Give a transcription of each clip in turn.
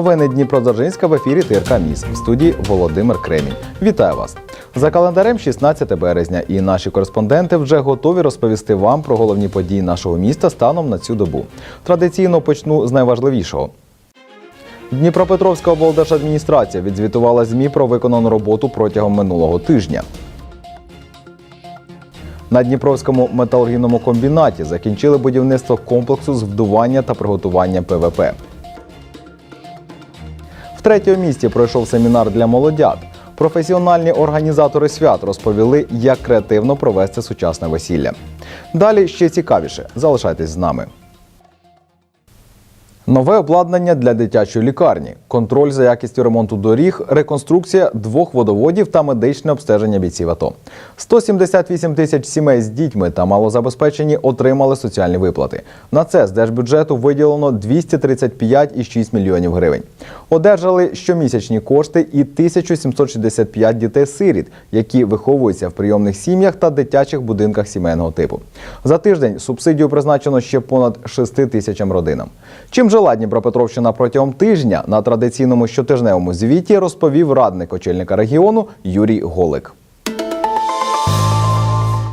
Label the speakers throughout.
Speaker 1: Новини Дніпродзержинська в ефірі ТРК Міс в студії Володимир Кремінь. Вітаю вас! За календарем 16 березня, і наші кореспонденти вже готові розповісти вам про головні події нашого міста станом на цю добу. Традиційно почну з найважливішого. Дніпропетровська облдержадміністрація відзвітувала ЗМІ про виконану роботу протягом минулого тижня. На Дніпровському металургійному комбінаті закінчили будівництво комплексу з вдування та приготування ПВП. Третьому місті пройшов семінар для молодят. Професіональні організатори свят розповіли, як креативно провести сучасне весілля. Далі ще цікавіше. Залишайтесь з нами. Нове обладнання для дитячої лікарні, контроль за якістю ремонту доріг, реконструкція двох водоводів та медичне обстеження бійців АТО. 178 тисяч сімей з дітьми та малозабезпечені отримали соціальні виплати. На це з держбюджету виділено 235,6 мільйонів гривень. Одержали щомісячні кошти і 1765 дітей-сиріт, які виховуються в прийомних сім'ях та дитячих будинках сімейного типу. За тиждень субсидію призначено ще понад 6 тисячам родинам. Чим жила Дніпропетровщина протягом тижня на традиційному щотижневому звіті розповів радник очільника регіону Юрій Голик.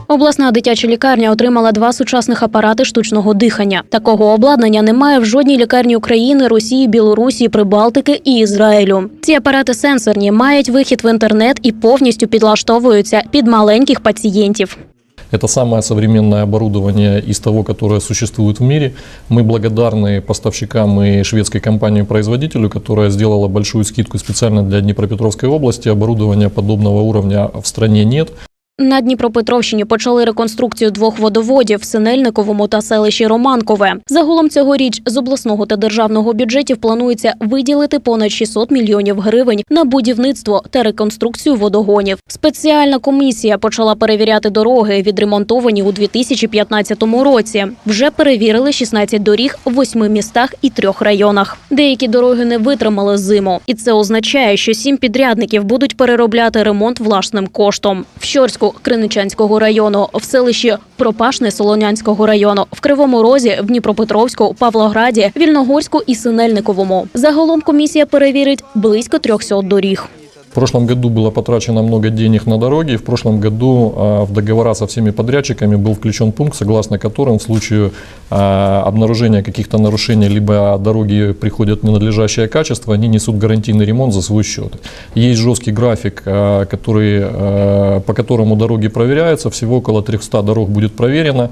Speaker 2: Обласна дитяча лікарня отримала два сучасних апарати штучного дихання. Такого обладнання немає в жодній лікарні України, Росії, Білорусі, Прибалтики і Ізраїлю. Ці апарати сенсорні, мають вихід в інтернет і повністю підлаштовуються під маленьких пацієнтів.
Speaker 3: Это самое современное оборудование из того, которое существует в мире. Мы благодарны поставщикам и шведской компании-производителю, которая сделала большую скидку специально для Днепропетровской области. Оборудования подобного уровня в стране нет.
Speaker 2: На Дніпропетровщині почали реконструкцію двох водоводів Синельниковому та селищі Романкове. Загалом цьогоріч з обласного та державного бюджетів планується виділити понад 600 мільйонів гривень на будівництво та реконструкцію водогонів. Спеціальна комісія почала перевіряти дороги, відремонтовані у 2015 році. Вже перевірили 16 доріг в восьми містах і трьох районах. Деякі дороги не витримали зиму, і це означає, що сім підрядників будуть переробляти ремонт власним коштом. В Щорську Криничанського району, в селищі Пропашне Солонянського району, в Кривому Розі, в Дніпропетровську, Павлограді, Вільногорську і Синельниковому. Загалом комісія перевірить близько 300 доріг
Speaker 3: В прошлом году было потрачено много денег на дороги. В прошлом году а, в договора со всеми подрядчиками был включен пункт, согласно которым в случае а, обнаружения каких-то нарушений, либо дороги приходят в ненадлежащее качество, они несут гарантийный ремонт за свой счет. Есть жесткий график, а, который, а, по которому дороги проверяются. Всего около 300 дорог будет проверено.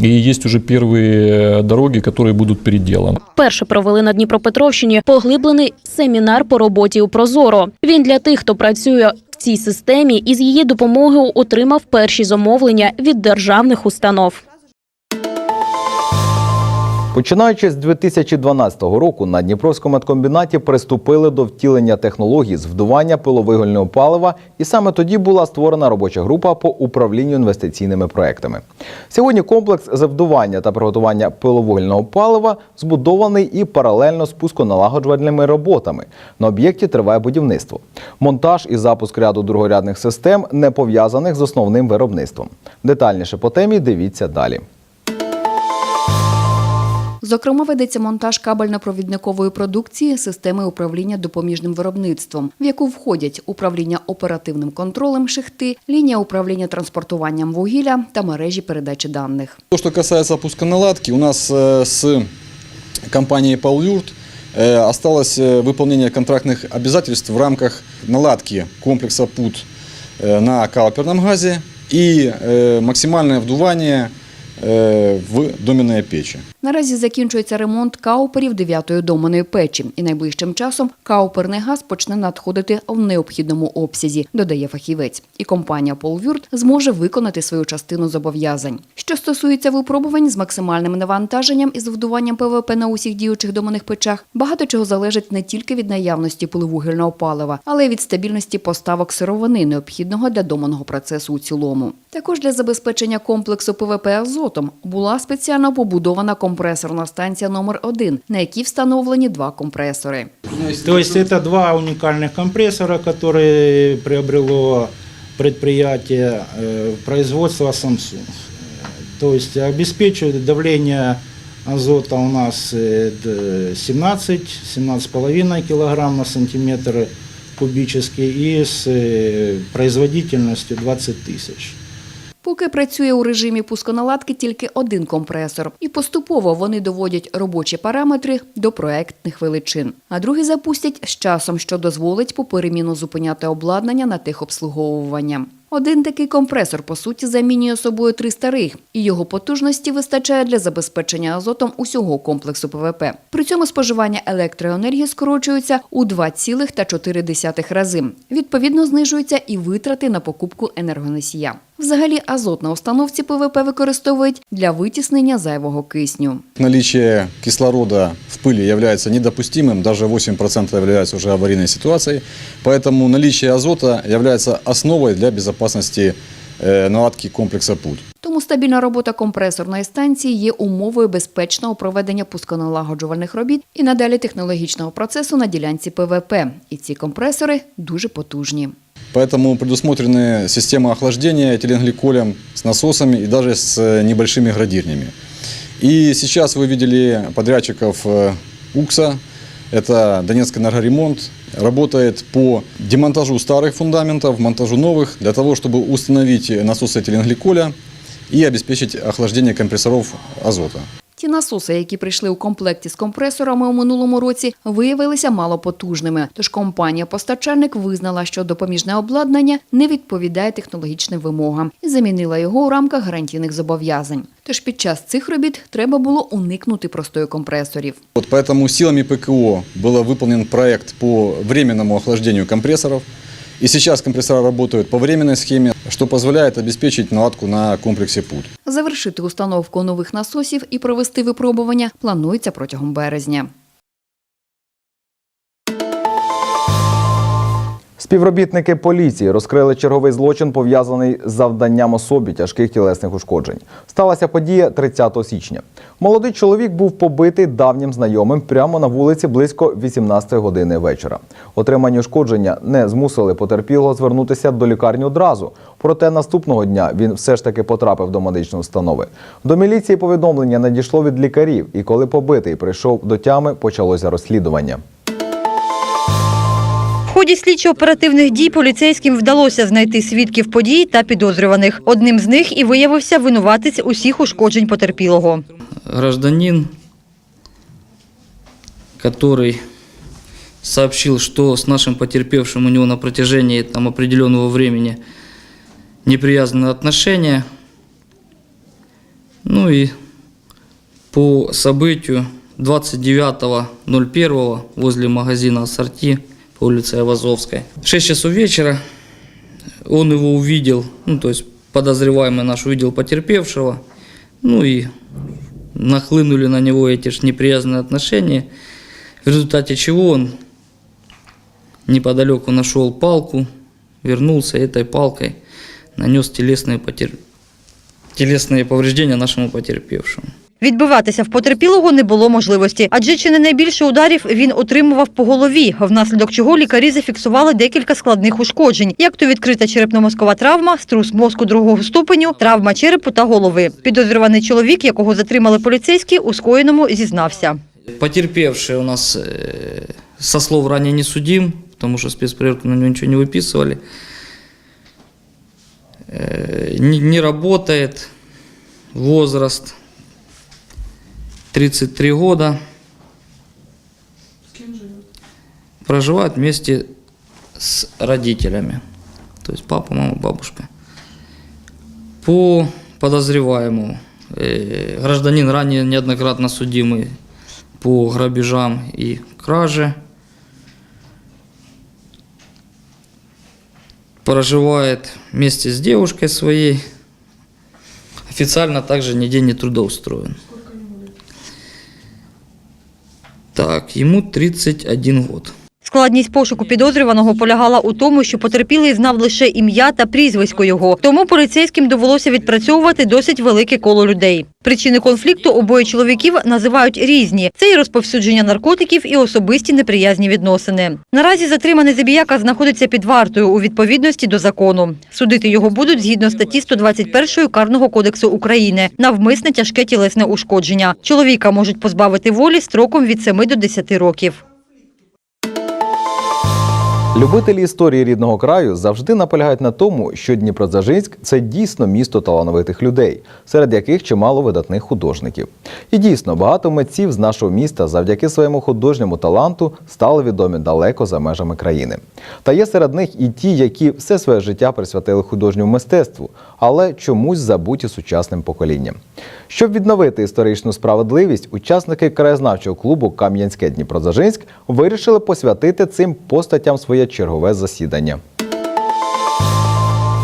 Speaker 3: И есть уже первые дороги, которые будут переделаны.
Speaker 2: Вперше провели на Дніпропетровщині поглиблений семінар по роботі у Прозоро. Він для тих, хто працює в цій системі і з її допомогою отримав перші замовлення від державних установ.
Speaker 1: Починаючи з 2012 року на Дніпровському медкомбінаті приступили до втілення технологій з вдування пиловигольного палива, і саме тоді була створена робоча група по управлінню інвестиційними проектами. Сьогодні комплекс з вдування та приготування пиловугільного палива збудований і паралельно з пусконалагоджувальними роботами. На об'єкті триває будівництво. Монтаж і запуск ряду другорядних систем не пов'язаних з основним виробництвом. Детальніше по темі дивіться далі.
Speaker 4: Зокрема, ведеться монтаж кабельно-провідникової продукції системи управління допоміжним виробництвом, в яку входять управління оперативним контролем шихти, лінія управління транспортуванням вугілля та мережі передачі даних.
Speaker 5: То, что касается пусконаладки, у нас э, с компанией Паулюрт э, осталось э, выполнение контрактных обязательств в рамках наладки комплекса ПУТ э, на калперном газе и э, максимальное вдувание э, в доменные печи.
Speaker 4: Наразі закінчується ремонт кауперів 9-ї доманої печі, і найближчим часом кауперний газ почне надходити в необхідному обсязі, додає фахівець. І компанія Полвюрт зможе виконати свою частину зобов'язань. Що стосується випробувань з максимальним навантаженням і з вдуванням ПВП на усіх діючих доманих печах, багато чого залежить не тільки від наявності пиливугільного палива, але й від стабільності поставок сировини, необхідного для доманого процесу у цілому. Також для забезпечення комплексу ПВП азотом була спеціально побудована компресорна станція номер 1 на якій встановлені два компресори.
Speaker 6: То есть это два уникальных компрессора, которые приобрело предприятие э, производства Samsung. То есть обеспечивают давление Азота у нас э, д- 17, 17,5 килограмм на сантиметр кубический и с э, производительностью 20 тысяч.
Speaker 4: Поки працює у режимі пусконаладки тільки один компресор, і поступово вони доводять робочі параметри до проектних величин. А другий запустять з часом, що дозволить попереміну зупиняти обладнання на техобслуговування. Один такий компресор, по суті, замінює собою три старих, і його потужності вистачає для забезпечення азотом усього комплексу ПВП. При цьому споживання електроенергії скорочується у 2,4 рази. Відповідно, знижуються і витрати на покупку енергоносія. Взагалі, азот на установці ПВП використовують для витіснення зайвого кисню.
Speaker 5: Наличие кислорода в пыли является недопустимым, даже 8% является уже аварийной ситуацией. Поэтому наличие азота является основой для безопасности э, наладки комплекса ПУД.
Speaker 4: Тому стабільна робота компресорної станції є умовою безпечного проведення пусконалагоджувальних робіт і надалі технологічного процесу на ділянці ПВП. І ці компресори дуже потужні.
Speaker 5: Поэтому предусмотрены системы охлаждения этиленгликолем с насосами и даже с э, небольшими градирнями. И сейчас вы видели подрядчиков э, УКСа, это Донецкий энергоремонт, работает по демонтажу старых фундаментов, монтажу новых, для того, чтобы установить насосы этиленгликоля и обеспечить охлаждение компрессоров азота.
Speaker 4: Ті насоси, які прийшли у комплекті з компресорами у минулому році, виявилися малопотужними. Тож компанія-постачальник визнала, що допоміжне обладнання не відповідає технологічним вимогам і замінила його у рамках гарантійних зобов'язань. Тож під час цих робіт треба було уникнути простою компресорів.
Speaker 5: Вот поэтому силами ПКО был выполнен проект по временному охлаждению компрессоров. И сейчас компрессора работают по временной схеме, что позволяет обеспечить наладку на комплексе ПУД.
Speaker 4: Завершити установку нових насосів і провести випробування планується протягом березня.
Speaker 1: Співробітники поліції розкрили черговий злочин, пов'язаний з завданням особі тяжких тілесних ушкоджень. Сталася подія 30 січня. Молодий чоловік був побитий давнім знайомим прямо на вулиці близько 18 години вечора. Отримані ушкодження не змусили потерпілого звернутися до лікарні одразу. Проте наступного дня він все ж таки потрапив до медичної установи. До міліції повідомлення надійшло від лікарів, і коли побитий прийшов до тями, почалося розслідування
Speaker 7: В ході слідчо-оперативних дій поліцейським вдалося знайти свідків подій та підозрюваних. Одним з них і виявився винуватець усіх ушкоджень потерпілого.
Speaker 8: гражданин, который сообщил, что с нашим потерпевшим у него на протяжении там, определенного времени неприязанные отношения. Ну и по событию 29.01 возле магазина «Ассорти» по улице Айвазовской. В 6 часов вечера он его увидел, ну то есть подозреваемый наш увидел потерпевшего, ну и нахлынули на него эти ж неприязанные отношения, в результате чего он неподалеку нашел палку, вернулся этой палкой нанес телесные, потер... телесные повреждения нашему потерпевшему.
Speaker 7: Відбиватися в потерпілого не було можливості, адже чи не найбільше ударів він отримував по голові, внаслідок чого лікарі зафіксували декілька складних ушкоджень, як то відкрита черепно-мозкова травма, струс мозку другого ступеню, травма черепу та голови. Підозрюваний чоловік, якого затримали поліцейські, у скоєному зізнався.
Speaker 8: Потерпевший у нас, э, со слов ранее не судим, потому что спецпроверку на него ничего не выписывали. Э, Не, не работает, возраст 33 года. Проживает вместе с родителями, то есть папа, мама, бабушка. По подозреваемому, э, гражданин ранее неоднократно судимый по грабежам и краже. Проживает вместе с девушкой своей. Официально также нигде не трудоустроен. Так, ему 31 год.
Speaker 7: Складність пошуку підозрюваного полягала у тому, що потерпілий знав лише ім'я та прізвисько його. Тому поліцейським довелося відпрацьовувати досить велике коло людей. Причини конфлікту обоє чоловіків називають різні: це і розповсюдження наркотиків, і особисті неприязні відносини. Наразі затриманий забіяка знаходиться під вартою у відповідності до закону. Судити його будуть згідно статті 121 Карного кодексу України навмисне тяжке тілесне ушкодження. Чоловіка можуть позбавити волі строком від 7 до 10 років.
Speaker 1: Любителі історії рідного краю завжди наполягають на тому, що Дніпродзержинськ – це дійсно місто талановитих людей, серед яких чимало видатних художників. І дійсно багато митців з нашого міста завдяки своєму художньому таланту стали відомі далеко за межами країни. Та є серед них і ті, які все своє життя присвятили художньому мистецтву, але чомусь забуті сучасним поколінням. Щоб відновити історичну справедливість, учасники краєзнавчого клубу Кам'янське Дніпродзержинськ вирішили посвятити цим постатям своє чергове засідання.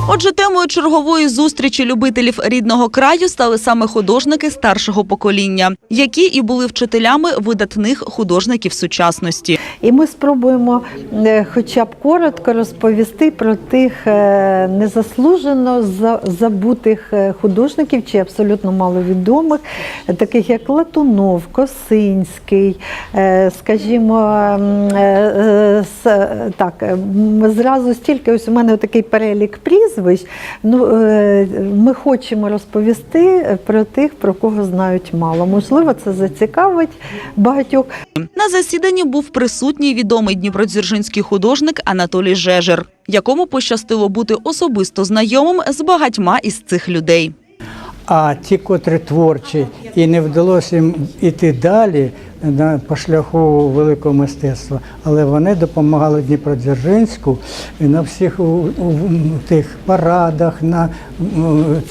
Speaker 9: Отже, темою чергової зустрічі любителів рідного краю стали саме художники старшого покоління, які і були вчителями видатних художників сучасності.
Speaker 10: І ми спробуємо е, хоча б коротко розповісти про тих е, незаслужено за- забутих е, художників чи абсолютно маловідомих, таких як Латунов, Косинський, скажімо, так, зразу стільки, ось у мене такий перелік прізвищ. Ну, е, ми хочемо розповісти про тих, про кого знають мало. Можливо, це зацікавить багатьох.
Speaker 9: На засіданні був присутній відомий дніпродзержинський художник Анатолій Жежер, якому пощастило бути особисто знайомим з багатьма із цих людей.
Speaker 11: А ті, котрі творчі, і не вдалося їм іти далі по шляху великого мистецтва, але вони допомагали Дніпродзержинську на всіх у, у, тих парадах, на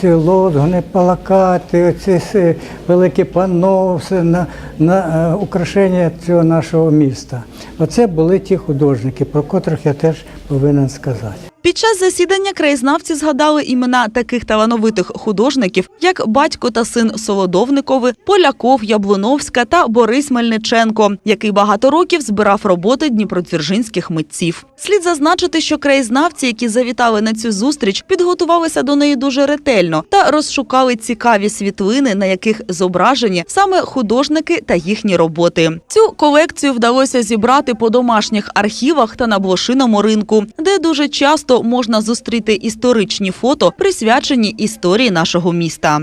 Speaker 11: ці лозуни, плакати, ці великі панно, все на, на е, украшення цього нашого міста. Оце були ті художники, про котрих я теж повинен сказати.
Speaker 9: Під час засідання краєзнавці згадали імена таких талановитих художників, як батько та син Солодовникови, Поляков, Яблуновська та Борис Мельниченко, який багато років збирав роботи дніпродзержинських митців. Слід зазначити, що краєзнавці, які завітали на цю зустріч, підготувалися до неї дуже ретельно та розшукали цікаві світлини, на яких зображені саме художники та їхні роботи. Цю колекцію вдалося зібрати по домашніх архівах та на блошиному ринку, де дуже часто можна зустріти історичні фото, присвячені історії нашого міста.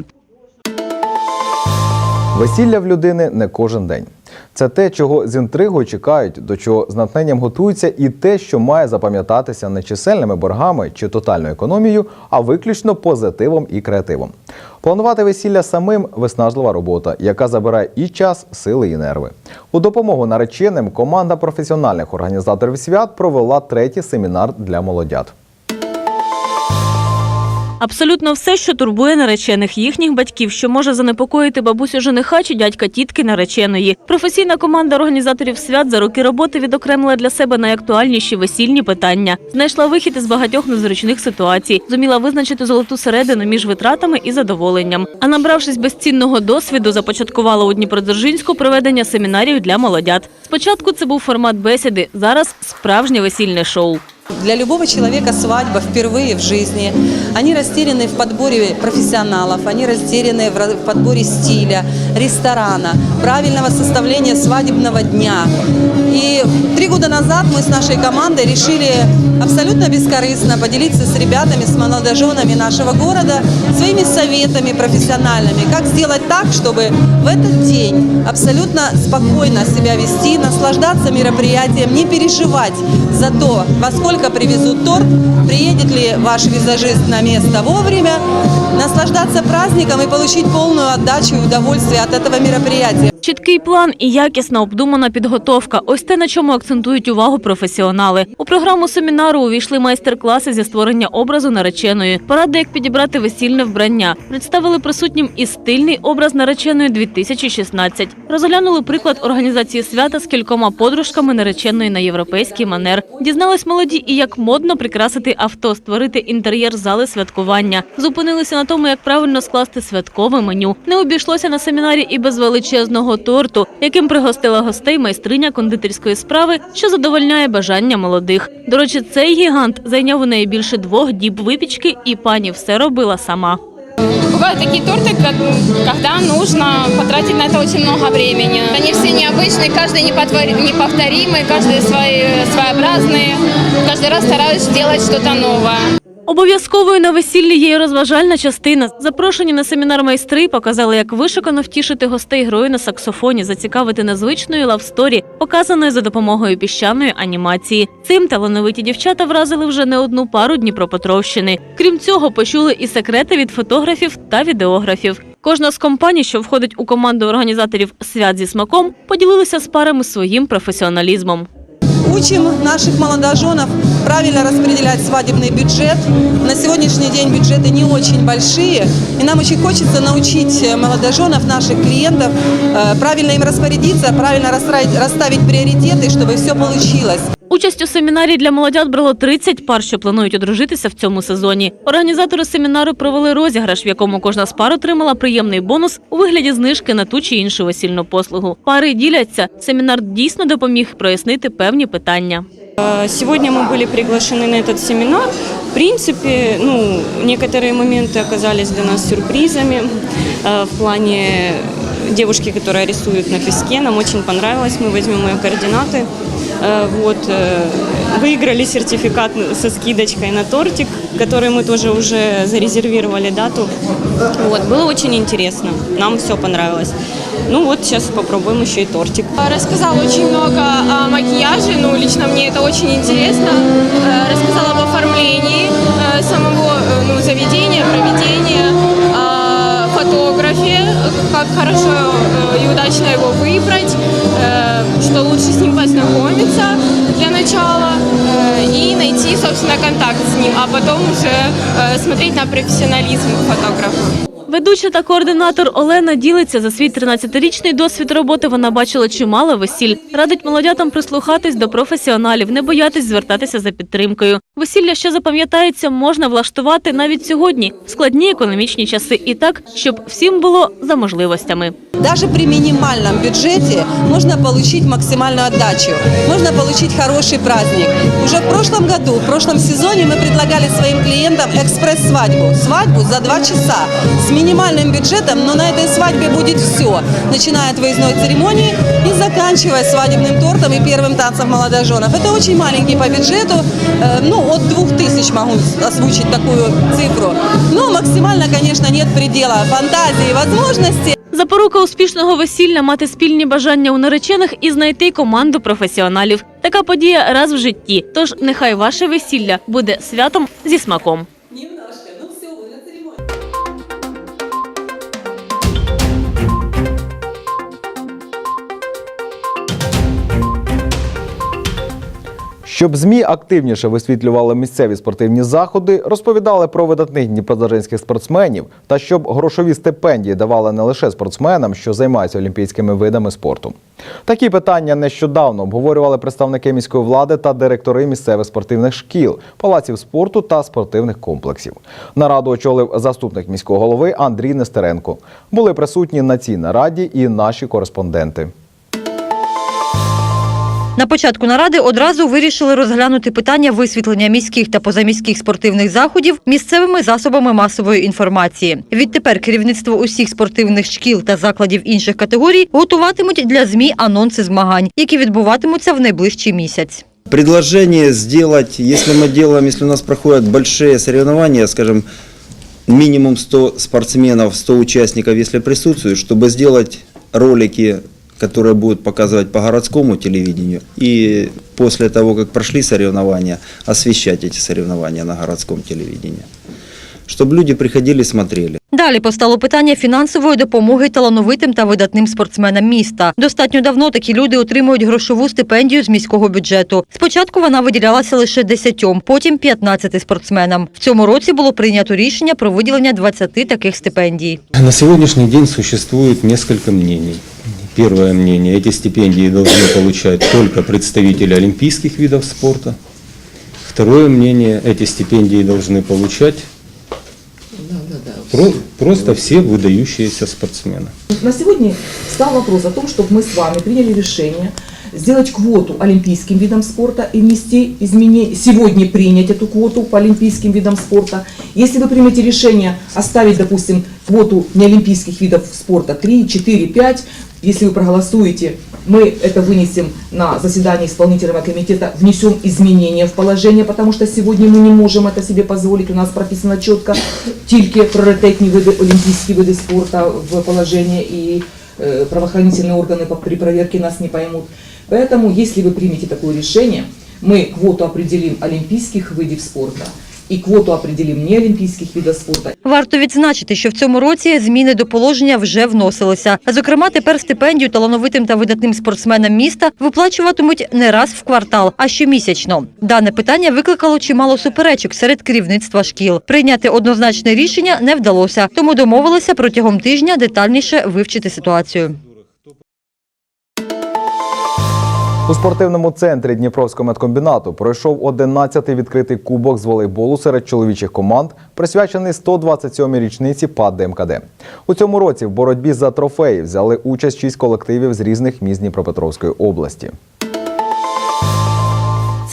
Speaker 1: Весілля в людини не кожен день. Це те, чого з інтригою чекають, до чого з натхненням готуються, і те, що має запам'ятатися не чисельними боргами чи тотальною економією, а виключно позитивом і креативом. Планувати весілля самим виснажлива робота, яка забирає і час, сили, і нерви. У допомогу нареченим команда професіональних організаторів свят провела третій семінар для молодят.
Speaker 12: Абсолютно все, що турбує наречених їхніх батьків, що може занепокоїти бабусю жениха чи дядька тітки нареченої. Професійна команда організаторів свят за роки роботи відокремила для себе найактуальніші весільні питання, знайшла вихід із багатьох незручних ситуацій, зуміла визначити золоту середину між витратами і задоволенням. А набравшись безцінного досвіду, започаткувала у Дніпродзержинську проведення семінарів для молодят. Спочатку це був формат бесіди, зараз справжнє весільне шоу.
Speaker 13: Для любого человека свадьба впервые в жизни. Они растеряны в подборе профессионалов, они растеряны в ра- в подборе стиля, ресторана, правильного составления свадебного дня. И три года назад мы с нашей командой решили абсолютно бескорыстно поделиться с ребятами, с молодоженами нашего города своими советами профессиональными, как сделать так, чтобы в этот день абсолютно спокойно себя вести, наслаждаться мероприятием, не переживать за то, во сколько привезут торт, приедет ли ваш визажист на место вовремя, наслаждаться праздником и получить полную отдачу и удовольствие от этого мероприятия.
Speaker 12: Чіткий план і якісна обдумана підготовка. Ось те, на чому акцентують увагу професіонали. У програму семінару увійшли майстер-класи зі створення образу нареченої, поради, як підібрати весільне вбрання. Представили присутнім і стильний образ нареченої 2016. Розглянули приклад організації свята з кількома подружками нареченої на європейський манер. Дізнались молоді і як модно прикрасити авто, створити інтер'єр зали святкування. Зупинилися на тому, як правильно скласти святкове меню. Не обійшлося на семінарі і без величезного смачного торту, яким пригостила гостей майстриня кондитерської справи, що задовольняє бажання молодих. До речі, цей гігант зайняв у неї більше двох діб випічки, і пані все робила сама.
Speaker 14: Бывают такие торты, ко- когда нужно потратить на это очень много времени. Они все необычные, каждый непотвор- неповторимый, каждый свои, своеобразные. Каждый раз стараюсь сделать что-то новое.
Speaker 12: Обов'язковою на весіллі є розважальна частина. Запрошені на семінар майстри показали, як вишукано втішити гостей грою на саксофоні, зацікавити незвичною лавсторі, показаною за допомогою піщаної анімації. Цим талановиті дівчата вразили вже не одну пару Дніпропетровщини. Крім цього, почули і секрети від фотографів та відеографів. Кожна з компаній, що входить у команду організаторів свят зі смаком, поділилися з парами своїм професіоналізмом
Speaker 13: Учим наших молодоженов правильно распределять свадебный бюджет. На сегодняшний день бюджеты не очень большие, и нам очень хочется научить э, молодоженов, наших клиентов, э, правильно им распорядиться, правильно расставить, расставить приоритеты, чтобы все получилось.
Speaker 12: Участь у семінарі для молодят брало 30 пар, що планують одружитися в цьому сезоні. Організатори семінару провели розіграш, в якому кожна з пар отримала приємний бонус у вигляді знижки на ту чи іншу весільну послугу. Пари діляться. Семінар дійсно допоміг прояснити певні питання.
Speaker 15: Э, Сегодня мы были приглашены на этот семинар. В принципе, ну, некоторые моменты оказались для нас сюрпризами э, в плане девушки, которая рисует на песке. Нам очень понравилось, мы возьмем ее координаты. Э, Вот, э, выиграли сертификат со скидочкой на тортик, который мы тоже уже зарезервировали дату. Вот, было очень интересно, нам все понравилось. Ну вот, сейчас попробуем еще и тортик.
Speaker 14: Рассказала очень много о макияже, ну, лично мне это очень интересно. Э, Рассказала об оформлении э, самого э, ну, заведения, проведения, о фотографе, э, как хорошо э, и удачно его выбрать, э, что лучше с ним познакомиться для начала и найти, собственно, контакт с ним, а потом уже э, смотреть на профессионализм фотографа.
Speaker 12: Ведуча та координатор Олена ділиться за свій 13-річний досвід роботи. Вона бачила чимало весіль. Радить молодятам прислухатись до професіоналів, не боятись звертатися за підтримкою. Весілля, що запам'ятається, можна влаштувати навіть сьогодні в складні економічні часи, і так, щоб всім було за можливостями.
Speaker 13: Даже при минимальном бюджете можно получить максимальную отдачу, можно получить хороший праздник. Уже в прошлом году, в прошлом сезоне мы предлагали своим клиентам экспресс-свадьбу. Свадьбу за два часа минимальным бюджетом, но на этой свадьбе будет все, начиная от выездной церемонии и заканчивая свадебным тортом и первым танцем молодоженов. Это очень маленький по бюджету, э, ну от 2000 могу озвучить такую цифру. Но максимально, конечно, нет предела фантазии и возможностей.
Speaker 12: Запорука успішного весілля мати спільні бажання у наречених і знайти команду професіоналів. Така подія раз в житті. Тож нехай ваше весілля буде святом зі смаком.
Speaker 1: Щоб ЗМІ активніше висвітлювали місцеві спортивні заходи, розповідали про видатних дніпродзержинських спортсменів та щоб грошові стипендії давали не лише спортсменам, що займаються олімпійськими видами спорту. Такі питання нещодавно обговорювали представники міської влади та директори місцевих спортивних шкіл, палаців спорту та спортивних комплексів. Нараду очолив заступник міського голови Андрій Нестеренко. Були присутні на цій нараді і наші кореспонденти.
Speaker 7: На початку наради одразу вирішили розглянути питання висвітлення міських та позаміських спортивних заходів місцевими засобами масової інформації. Відтепер керівництво усіх спортивних шкіл та закладів інших категорій готуватимуть для ЗМІ анонси змагань, які відбуватимуться в найближчий місяць.
Speaker 16: Предложение сделать, если мы делаем, если у нас проходят большие соревнования, скажем, минимум 100 спортсменов, 100 участников, если присутствуют, чтобы сделать ролики, которые будут показывать по городскому телевидению, и после того, как прошли соревнования, освещать эти соревнования на городском телевидении. Чтобы люди приходили и смотрели.
Speaker 7: Далі постало питання фінансової допомоги талановитим та видатним спортсменам міста. Достатньо давно такі люди отримують грошову стипендію з міського бюджету. Спочатку вона виділялася лише 10, потім 15 спортсменам. В цьому році було прийнято рішення про виділення 20 таких стипендій.
Speaker 17: На сегодняшний день существует несколько мнений. Первое мнение, эти стипендии должны получать только представители олимпийских видов спорта. Второе мнение, эти стипендии должны получать про- Просто все выдающиеся спортсмены.
Speaker 18: На сегодня стал вопрос о том, чтобы мы с вами приняли решение сделать квоту олимпийским видам спорта и внести изменения, сегодня принять эту квоту по олимпийским видам спорта. Если вы примете решение оставить, допустим, квоту неолимпийских видов спорта 3, 4, 5, если вы проголосуете, мы это вынесем на заседание исполнительного комитета, внесем изменения в положение, потому что сегодня мы не можем это себе позволить. У нас прописано четко тільки пріоритетні види, олімпійські види спорту в положении, и э, правоохранительные органы по- при проверке нас не поймут. Поэтому, если вы примете такое решение, мы квоту определим олимпийских видов спорта и квоту определим неолимпийских видов спорта.
Speaker 7: Варто відзначити, що в цьому році зміни до положення вже вносилися. Зокрема, тепер стипендію талановитим та видатним спортсменам міста виплачуватимуть не раз в квартал, а щомісячно. Дане питання викликало чимало суперечок серед керівництва шкіл. Прийняти однозначне рішення не вдалося, тому домовилися протягом тижня детальніше вивчити ситуацію.
Speaker 1: У спортивному центрі Дніпровського медкомбінату пройшов 11-й відкритий кубок з волейболу серед чоловічих команд, присвячений 127-й річниці ПАД ДМКД. У цьому році в боротьбі за трофеї взяли участь шість колективів з різних міст Дніпропетровської області.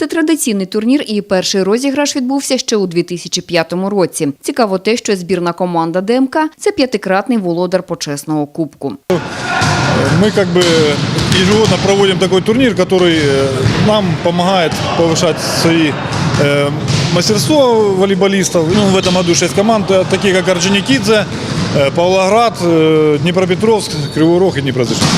Speaker 4: Це традиційний турнір, і перший розіграш відбувся ще у 2005 році. Цікаво те, що збірна команда ДМК – це п'ятикратний володар почесного кубку.
Speaker 19: Мы как бы ежегодно проводим такой турнир, который э, нам помогает повышать свои э, мастерство волейболистов. Ну, в этом году 6 команд, э, такие как Орджоникидзе, э, Павлоград, э, Днепропетровск, Кривой Рог и Днепродзержинск.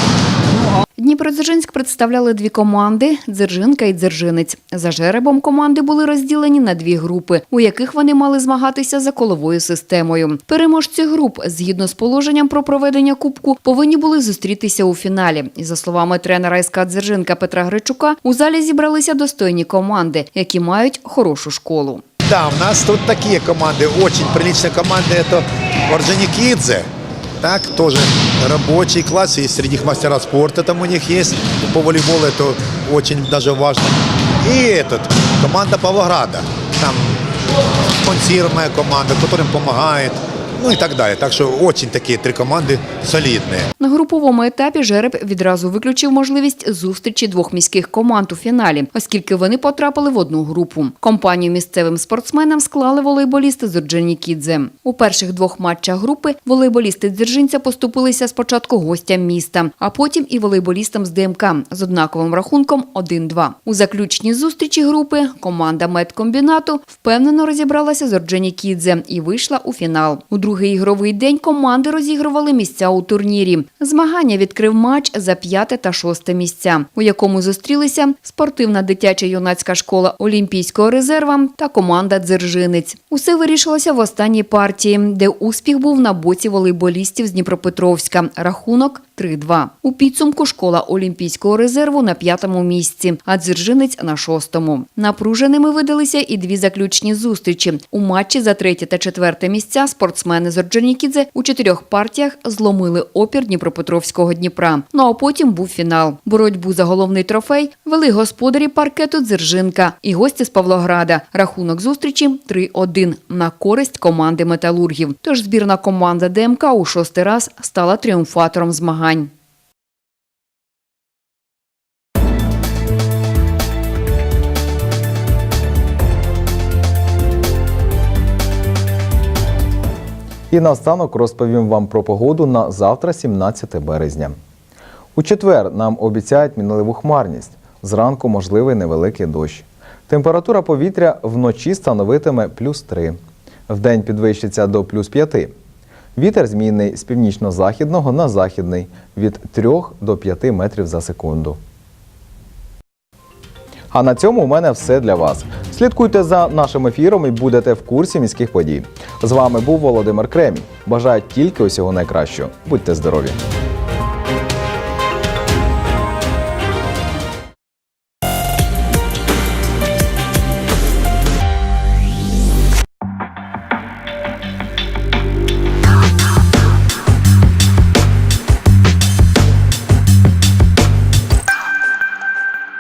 Speaker 4: Дніпродзержинськ представляли дві команди – Дзержинка і Дзержинець. За жеребом команди були розділені на дві групи, у яких вони мали змагатися за коловою системою. Переможці груп, згідно з положенням про проведення кубку, повинні були зустрітися у фіналі. І за словами тренера СК Дзержинка Петра Гречука, у залі зібралися достойні команди, які мають хорошу школу.
Speaker 20: Да, у нас тут такие команды, очень приличные команды. Это Орджоникидзе, так, тоже рабочий класс, и среди них мастера спорта там у них есть. По волейболу это очень даже важно. И этот, команда Павлограда. Там спонсируемая команда, которым помогает. Ну и так далее. Так что очень такие три команды солидные.
Speaker 4: На груповому етапі жереб відразу виключив можливість зустрічі двох міських команд у фіналі, оскільки вони потрапили в одну групу. Компанію місцевим спортсменам склали волейболісти з Орджонікідзе. У перших двох матчах групи волейболісти Дзержинця поступилися спочатку гостям міста, а потім і волейболістам з ДМК з однаковим рахунком 1-2. У заключній зустрічі групи команда медкомбінату впевнено розібралася з Орджонікідзе і вийшла у фінал. У другий ігровий день команди розігрували місця у турнірі. Змагання відкрив матч за п'яте та шосте місця, у якому зустрілися спортивна дитяча юнацька школа Олімпійського резерва та команда Дзержинець. Усе вирішилося в останній партії, де успіх був на боці волейболістів з Дніпропетровська. Рахунок 3-2. У підсумку школа Олімпійського резерву на п'ятому місці, а Дзержинець на шостому. Напруженими видалися і дві заключні зустрічі. У матчі за третє та четверте місця спортсмени з Орджонікідзе у чотирьох партіях зломили опір Дніпропетровського Дніпра. Ну а потім був фінал. Боротьбу за головний трофей вели господарі паркету Дзержинка і гості з Павлограда. Рахунок зустрічі 3-1 на користь команди металургів. Тож збірна команда ДМК у шостий раз стала тріумфатором змагань.
Speaker 1: І наостанок розповім вам про погоду на завтра, 17 березня. У четвер нам обіцяють мінливу хмарність. Зранку можливий невеликий дощ. Температура повітря вночі становитиме плюс 3. Вдень підвищиться до плюс 5. Вітер змінний з північно-західного на західний від 3 до 5 метрів за секунду. А на цьому у мене все для вас. Слідкуйте за нашим ефіром і будете в курсі міських подій. З вами був Володимир Кремінь. Бажаю тільки усього найкращого. Будьте здорові!